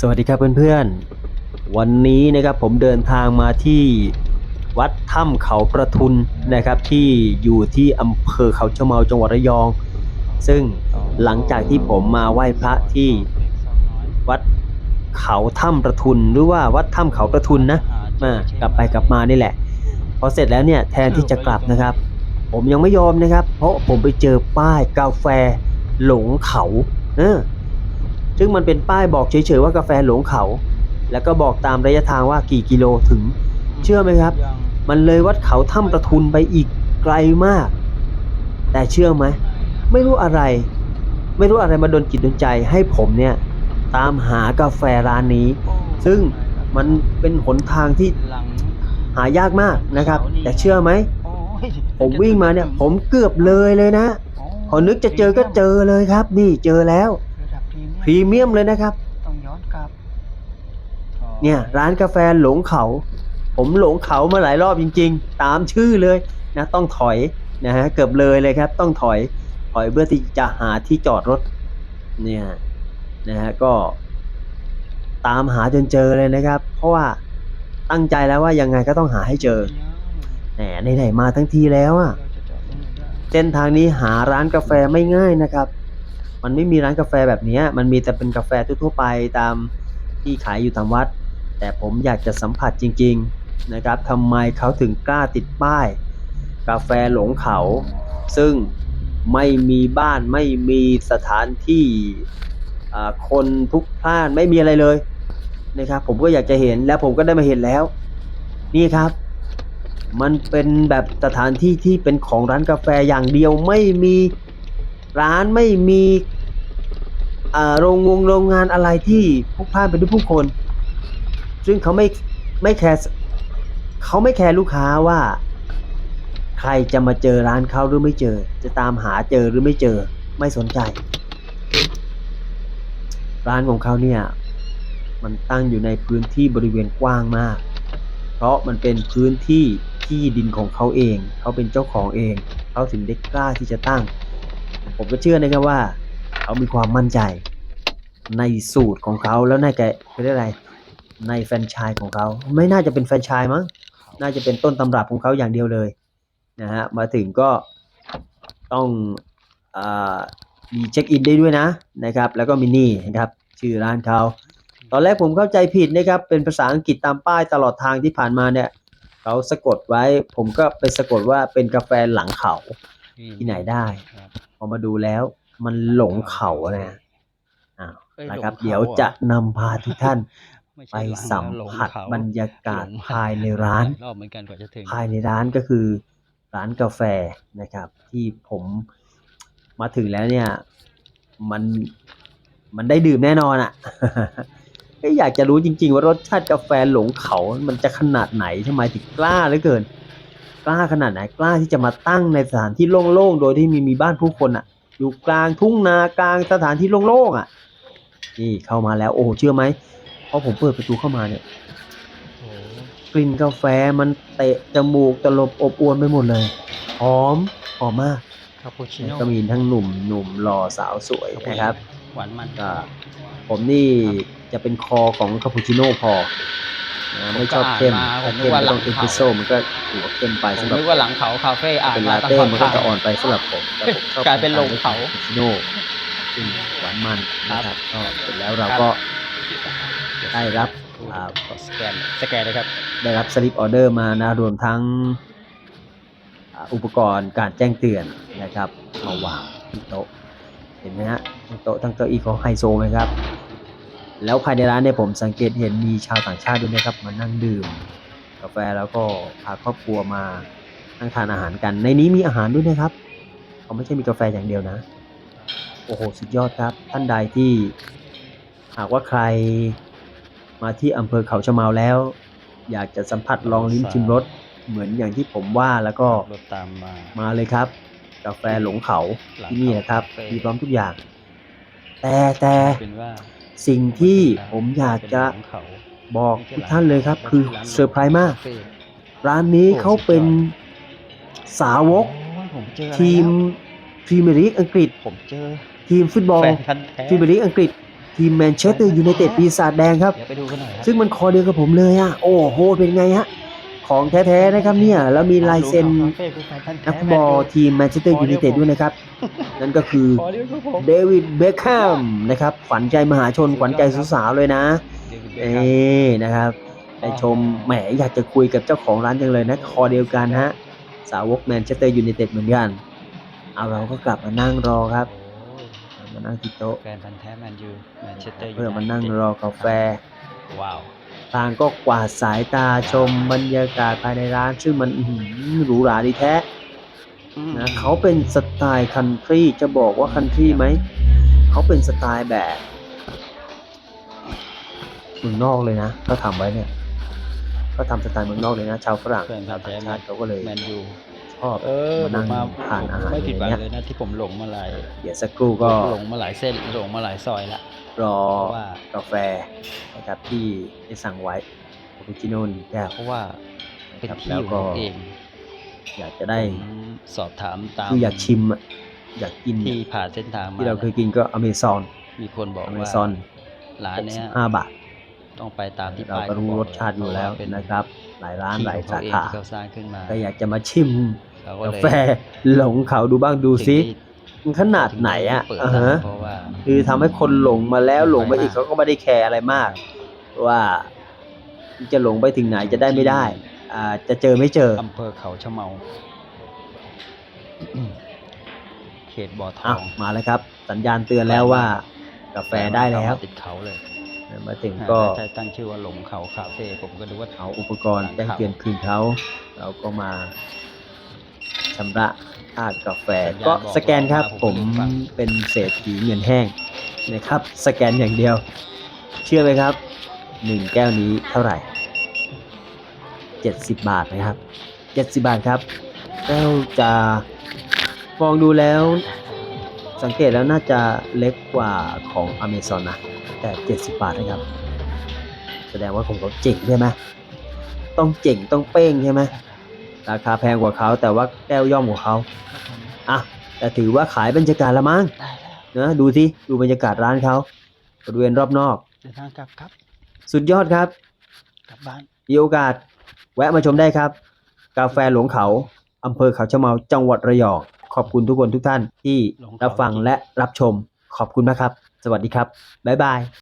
สวัสดีครับเพื่อนๆ วันนี้นะครับผมเดินทางมาที่วัดถ้ำเขาประทุนนะครับที่อยู่ที่อำเภอเขาเชเมาจังหวัดระยอง ซึ่งหลังจากที่ผมมาไหว้พระที่วัดเขาถ้ำประทุนหรือว่าวัดถ้ำเขาประทุนนะมากลับไปกลับมานี่แหละพอเสร็จแล้วเนี่ยแทนที่จะกลับนะครับ ผมยังไม่ยอมนะครับ เพราะผมไปเจอป้ายกาแฟหลงเขาเออ ซึ่งมันเป็นป้ายบอกเฉยๆว่ากาแฟหลงเขา แล้วก็บอกตามระยะทางว่ากี่กิโลถึง เชื่อไหมครับ มันเลยวัดเขาถ้ำประทุนไปอีกไกลมาก แต่เชื่อไหมไม่รู้อะไร ไม่รู้อะไรมาดนจิตดนใจให้ผมเนี่ยตามหากาแฟร้านนี้ ซึ่งมันเป็นหนทางที่หลังหายากมากนะครับ แต่เชื่อไหมโอ้ยผมวิ่งมาเนี่ย ผมเกือบเลยเลยนะพอนึกจะเจอก็เจอเลยครับ นี่เจอแล้วระดับ พรีพรีเมียมเลยนะครับ ต้องย้อนกลับอ๋อเนี่ยร้านกาแฟหลงเขา ผมหลงเขามาหลายรอบจริง ๆ ตามชื่อเลยนะต้องถอยนะฮะเกือบเลยเลยครับ ต้องถอยถอยเพื่อที่จะหาที่จอดรถ เนี่ยนะฮะก็ตามหาจนเจอเลยนะครับ เพราะว่าตั้งใจแล้วว่ายังไงก็ต้องหาให้เจอแหมไหนๆมาทั้งทีแล้วอะเราจะจอดตรงไหนได้เส้นทางนี้หาร้านกาแฟไม่ง่ายนะครับ มันไม่มีร้านกาแฟแบบนี้มันมีแต่เป็นกาแฟทั่วไปตามที่ขายอยู่ตามวัด แต่ผมอยากจะสัมผัสจริง ๆนะครับทำไมเขาถึงกล้าติดป้าย กาแฟหลงเขา ซึ่งไม่มีบ้านไม่มีสถานที่คนพลุกพล่านไม่มีอะไรเลยนะครับ ผมก็อยากจะเห็นแล้วผมก็ได้มาเห็นแล้ว นี่ครับ มันเป็นแบบสถานที่ที่เป็นของร้านกาแฟอย่างเดียวไม่มีร้านไม่มี โรงงงโรงงานอะไรที่พลุกพล่านไปด้วยผู้คน ซึ่งเขาไม่ไม่แคร์เขาไม่แคร์ลูกค้าว่า ใครจะมาเจอร้านเขาหรือไม่เจอ จะตามหาเจอหรือไม่เจอไม่สนใจ ร้านของเขาเนี่ย มันตั้งอยู่ในพื้นที่บริเวณกว้างมาก เพราะมันเป็นพื้นที่ที่ดินของเขาเอง เขาเป็นเจ้าของเอง เขาถึงได้กล้าที่จะตั้ง ผมก็เชื่อนะครับว่า เขามีความมั่นใจ ในสูตรของเขาแล้วในแกเขาเรียกอะไรในแฟรนไชส์ของเขา ไม่น่าจะเป็นแฟรนไชส์มั้งน่าจะเป็นต้นตำรับของเขาอย่างเดียวเลยนะฮะมาถึงก็ต้องอามีเช็คอินได้ด้วยนะนะครับ แล้วก็มินี่นะครับชื่อร้านเขาตอนแรกผมเข้าใจผิดนะครับ เป็นภาษาอังกฤษตามป้ายตลอดทางที่ผ่านมาเนี่ยเขาสะกดไว้ ผมก็ไปสะกดว่าเป็นกาแฟหลังเขาที่ไหนได้ครับพอมาดูแล้ว มันหลงเขานะอ้าวเอ้ยนะครับหลงเขาเดี๋ยวจะนำพาทุกท่านไม่ไปใช่หลังสัมหลงผัสเขาบรรยากาศหลงภายในร้านรอบเหมือนกันกว่าจะถึงภายในร้านก็คือร้านกาแฟนะครับ ที่ผมมาถึงแล้วเนี่ย มันมันได้ดื่มแน่นอนอะ่ะก็อยากจะรู้จริง ๆ ว่ารสชาติกาแฟหลงเขา มันจะขนาดไหนทำไมถึงกล้าเหลือเกิน กล้าขนาดไหนกล้าที่จะมาตั้งในสถานที่โล่งๆโดยที่มีมีบ้านผู้คนอะ อยู่กลางทุ่งนากลางสถานที่โล่งๆอะ นี่เข้ามาแล้วโอ้เชื่อไหมพอผมเปิดประตูเข้ามาเนี่ยโอ้โหกลิ่นกาแฟมันเตะจมูกตลบอบอวนไปหมดเลยหอมหอมมากคาปูชิโน่ก็มีทั้งหนุ่มหนุ่มหล่อสาวสวยนะครับหวานมันก็ผมนี่จะเป็นคอของคาปูชิโน่พอนะ ไม่ชอบเข้มผมก็ถ้าอ่านมาผมนึกว่าหลัเข้มต้องงเอสเขาเปรสโซ่มันก็ถือว่าเข้มไปผมสำหรับนึกว่าหลังเขาคาเฟ่อ่านเป็นมาลาตั้งเต้ค่อนมันก็ข้างจะอ่อนไปสำหรับผมแต่ผมชอบกลายเป็นลงเขาคาปูชิโน่ซึ่งหวานมันนะครับก็เสร็จแล้วเราก็ได้รับอ่ากดสแกนสแกนเลยครับ ได้รับสลิปออเดอร์มานะรวมทั้งอ่าอุปกรณ์การแจ้งเตือนนะครับมาวางที่โต๊ะเห็นไหมฮะทั้งโต๊ะทั้งเก้าอี้ของไฮโซไหมครับ แล้วภายในร้านเนี่ยผมสังเกตเห็นมีชาวต่างชาติด้วยนะครับมานั่งดื่มกาแฟแล้วก็พาครอบครัวมานั่งทานอาหารกัน ในนี้มีอาหารด้วยนะครับเขาไม่ใช่มีกาแฟอย่างเดียวนะ โอ้โหสุดยอดครับ ท่านใดที่หากว่าใครมาที่อำเภอเขาชะเมาแล้ว อยากจะสัมผัสลองลิ้มชิมรสเหมือนอย่างที่ผมว่าแล้วก็รถตามมามาเลยครับ กาแฟหลงเขาที่นี่นะครับมีพร้อมทุกอย่าง แต่แต่เป็นว่า สิ่งที่ผมอยากจะเป็นหลังเขาบอกทุกท่านเลยครับ คือเซอร์ไพรส์มากคาเฟ่ร้านนี้เขาเป็นสาวกโอ้ยผมเจอทีมแล้วพรีเมียร์ลีกอังกฤษผมเจอทีมฟุตบอลแฟนพันธุ์แท้พรีเมียร์ลีกอังกฤษ ทีมแมนเชสเตอร์ยูไนเต็ดปีศาจแดงครับเดี๋ยวไปดูกันหน่อยครับซึ่งมันคอเดียวกับผมเลยอะ โอ้โห เป็นไงฮะ ของแท้ๆนะครับเนี่ยแล้วมีลายเซ็นนักฟุตบอลทีมแมนเชสเตอร์ยูไนเต็ดด้วยนะครับ นั่นก็คือขอเดียวครับผมเดวิดเบคแฮมนะครับขวัญใจมหาชนขวัญใจสาวๆเลยนะเอ๊นะครับได้ชมแหมอยากจะคุยกับเจ้าของร้านจังเลยนะคอเดียวกันฮะสาวกแมนเชสเตอร์ยูไนเต็ดเหมือนกันเอาเราก็กลับมานั่งรอครับมานั่งที่โต๊ะแฟนพันธ์แท้แมนยูแมนเชสเตอร์เพื่อมานั่งรอกาแฟว้าว ต่างก็กวาดสายตาชมบรรยากาศภายในร้าน ซึ่งมันอื้อหือหรูหราดีแท้นะเขาเป็นสไตล์คันทรีจะบอกว่าคันทรีไหม เขาเป็นสไตล์แบบเมืองนอกเลยนะเขาทำไว้เนี่ยเขาทำสไตล์เมืองนอกเลยนะ ชาวฝรั่งแฟนพันธ์แท้ชาติเขาก็เลยแมนยู ชอบเออมาผนั่มงมาทานอาหารไม่อผิดย่างหวังเงี้ยเลยนะที่ผมหลงมาหลายเดี๋ยวสักครู่ก็หลงมาหลายเส้นหลงมาหลายซอยละรอเพราะว่ากาแฟนะครับที่ได้สั่งไว้คาปูชิโน่หนึ่งแก้วเพราะว่าเป็นครับที่แล้วขก็องเอง อยากจะได้ผมสอบถามตามคืออยากชิมอะอยากกินที่ผ่านเส้นทางมาที่เราเคยกินก็อเมซอนมีคนบอกอเมว่าซอนร้านเนี้ยห้าบาท ต้องไปตามที่เราป้ายก็รู้เขบรอกสชาติอยู่แล้วเพราะาเป็นนะครับ หลายร้านที่หลายของสาเขเองขาที่เขาสร้างขึ้นมาก็อยากจะมาชิมเราก็กาเลยแฟหลงเขาดูบ้างดูซิสิ่งที่มันขนาดไหนอะเปิดอ่าร้าฮะนเพราะว่าคือทำให้คนหลงมาแล้วหลงไปอีกไปมากเขาก็ไม่ได้แคร์อะไรมาก ว่าจะหลงไปถึงไหนจะได้ไม่ได้อ่าจะเจอไม่เจออำเภอเขาชะเมาเขตบ่อทอะองมาแล้วครับ สัญญาณเตือนแล้วว่า กาแฟได้แล้วติดเขาเลย มาถึงอ่าก็ใช่ตั้งชื่อว่าหลงเขาคาเฟ่ผมก็ดูว่าเอาอุปกรณ์แจ้งเตือนคืนเขาเราก็มาชำระค่ากาแฟก็สแกนครับผมเป็นเศรษฐีเงินแห้งนะครับ สแกนอย่างเดียว เชื่อไหมครับหนึ่งแก้วนี้เท่าไหร่เจ็ดสิบบาทนะครับเจ็ดสิบาทครับแก้วจะมองดูแล้ว สังเกตแล้วน่าจะเล็กกว่าของอเมซอนนะ แต่เจ็ดสิบาทนะครับ แสดงว่าของเขาเจ๋งใช่ไหมต้องเจ๋งต้องเป้งใช่ไหมราคาแพงกว่าเขาแต่ว่าแก้วย่อมกว่าเขาอะแต่ถือว่าขายบรรยากาศละมั้งได้แล้วนะดูสิดูบรรยากาศร้านเขาบริเวณรอบนอก เดินทางกลับครับ สุดยอดครับกลับบ้าน มีโอกาส แวะมาชมได้ครับ กาแฟหลวงเขาอำเภอเขาชะเมาจังหวัดระยอง ขอบคุณทุกคนทุกท่านที่รับฟังและรับชมขอบคุณมากครับ สวัสดีครับ บ๊ายบาย